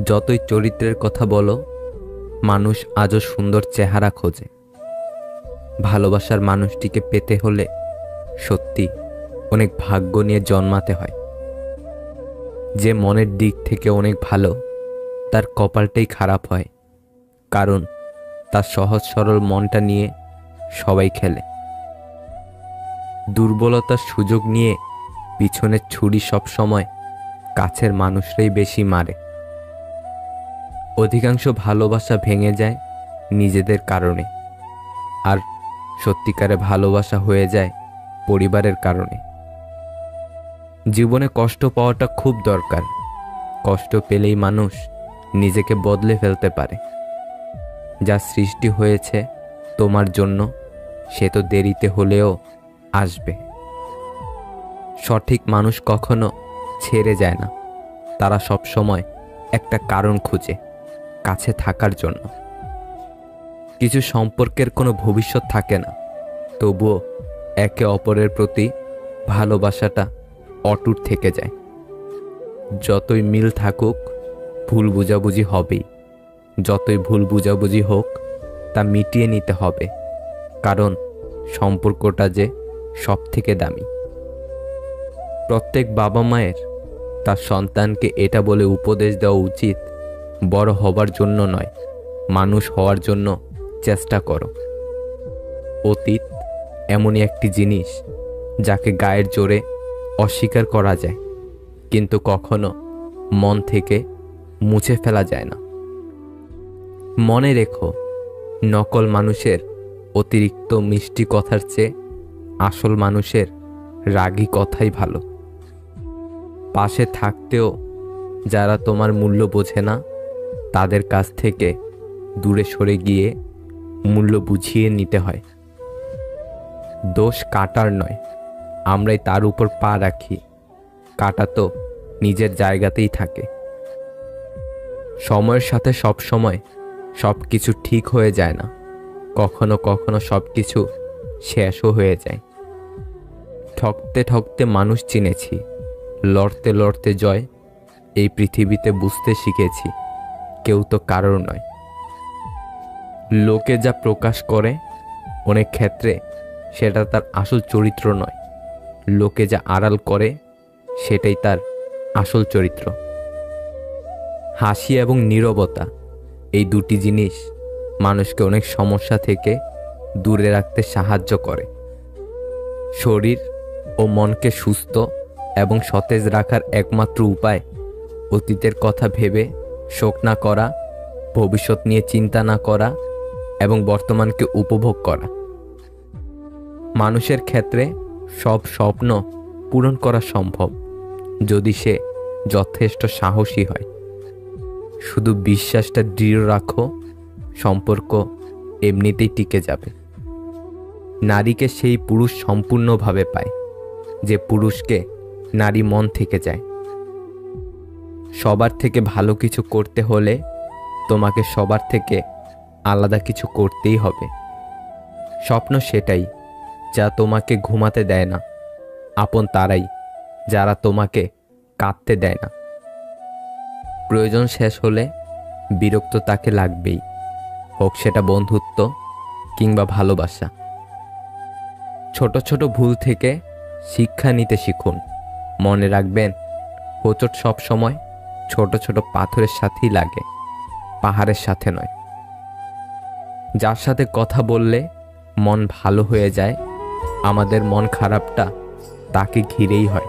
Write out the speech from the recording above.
যতই চরিত্রের কথা বলো, মানুষ আজও সুন্দর চেহারা খোঁজে। ভালোবাসার মানুষটিকে পেতে হলে সত্যি অনেক ভাগ্য নিয়ে জন্মাতে হয়। যে মনের দিক থেকে অনেক ভালো, তার কপালটাই খারাপ হয়, কারণ তার সহজ সরল মনটা নিয়ে সবাই খেলে। দুর্বলতার সুযোগ নিয়ে পিছনের ছুরি সবসময় কাছের মানুষরাই বেশি মারে। অধিকাংশ ভালোবাসা ভেঙে যায় নিজেদের কারণে। আর সত্যিকারে ভালোবাসা হয়ে যায় পরিবারের কারণে। জীবনে কষ্ট পাওয়াটা খুব দরকার। কষ্ট পেলেই মানুষ নিজেকে বদলে ফেলতে পারে। যা সৃষ্টি হয়েছে তোমার জন্য, সে তো দেরিতে হলেও আসবে। সঠিক মানুষ কখনো ছেড়ে যায় না। তারা সব সময় একটা কারণ খুঁজে। কাছে থাকার জন্য। কিছু সম্পর্কের কোনো ভবিষ্যৎ থাকে না, তবুও একে অপরের প্রতি ভালোবাসাটা অটুট থেকে যায়। যতই মিল থাকুক, ভুল বুঝাবুঝি হবেই। যতই ভুল বুঝাবুঝি হোক, তা মিটিয়ে নিতে হবে, কারণ সম্পর্কটা যে সব থেকে দামি। প্রত্যেক বাবা মায়ের, তার সন্তানকে এটা বলে উপদেশ দেওয়া উচিত বড় হবার জন্য নয়, মানুষ হওয়ার জন্য চেষ্টা করো। অতীত এমনই একটি জিনিস যাকে গায়ের জোরে অস্বীকার করা যায়, কিন্তু কখনো মন থেকে মুছে ফেলা যায় না। মনে রেখো, নকল মানুষের অতিরিক্ত মিষ্টি কথার চেয়ে আসল মানুষের রাগী কথাই ভালো। পাশে থাকতেও যারা তোমার মূল্য বোঝে না তাদের কাছ থেকে দূরে সরে গিয়ে মূল্য বুঝিয়ে নিতে হয়। দোষ কাটার নয়, আমরাই তার উপর পা রাখি। কাটা তো নিজের জায়গাতেই থাকে। সময়ের সাথে সব সময় সব কিছু ঠিক হয়ে যায় না। কখনো কখনো সব কিছু শেষও হয়ে যায়। ঠকতে ঠকতে মানুষ চিনেছি, লড়তে লড়তে জয় এই পৃথিবীতে বুঝতে শিখেছি। কেউ তো কারোর নয়। লোকে যা প্রকাশ করে অনেক ক্ষেত্রে সেটা তার আসল চরিত্র নয়। লোকে যা আড়াল করে সেটাই তার আসল চরিত্র। হাসি এবং নীরবতা, এই দুটি জিনিস মানুষকে অনেক সমস্যা থেকে দূরে রাখতে সাহায্য করে। শরীর ও মনকে সুস্থ এবং সতেজ রাখার একমাত্র উপায় অতীতের কথা ভেবে শোক না করা, ভবিষ্যৎ নিয়ে চিন্তা না করা এবং বর্তমানকে উপভোগ করা। মানুষের ক্ষেত্রে সব স্বপ্ন পূরণ করা সম্ভব যদি সে যথেষ্ট সাহসী হয়। শুধু বিশ্বাসটা দৃঢ় রাখো, সম্পর্ক এমনিতেই টিকে যাবে। নারীকে সেই পুরুষ সম্পূর্ণভাবে পায়, যে পুরুষকে নারী মন থেকে যায় সবার থেকে ভালো কিছু করতে হলে তোমাকে সবার থেকে আলাদা কিছু করতেই হবে। স্বপ্ন সেটাই, যা তোমাকে ঘুমাতে দেয় না। আপন তারাই, যারা তোমাকে কাঁদতে দেয় না। প্রয়োজন শেষ হলে বিরক্ত তাকে লাগবেই। হোক সেটা বন্ধুত্ব কিংবা ভালোবাসা। ছোট ছোট ভুল থেকে শিক্ষা নিতে শিখুন। মনে রাখবেন, হোঁচট সব সময় ছোট ছোট পাথরের সাথেই লাগে, পাহাড়ের সাথে নয়। যার সাথে কথা বললে মন ভালো হয়ে যায়, আমাদের মন খারাপটা তাকে ঘিরেই হয়।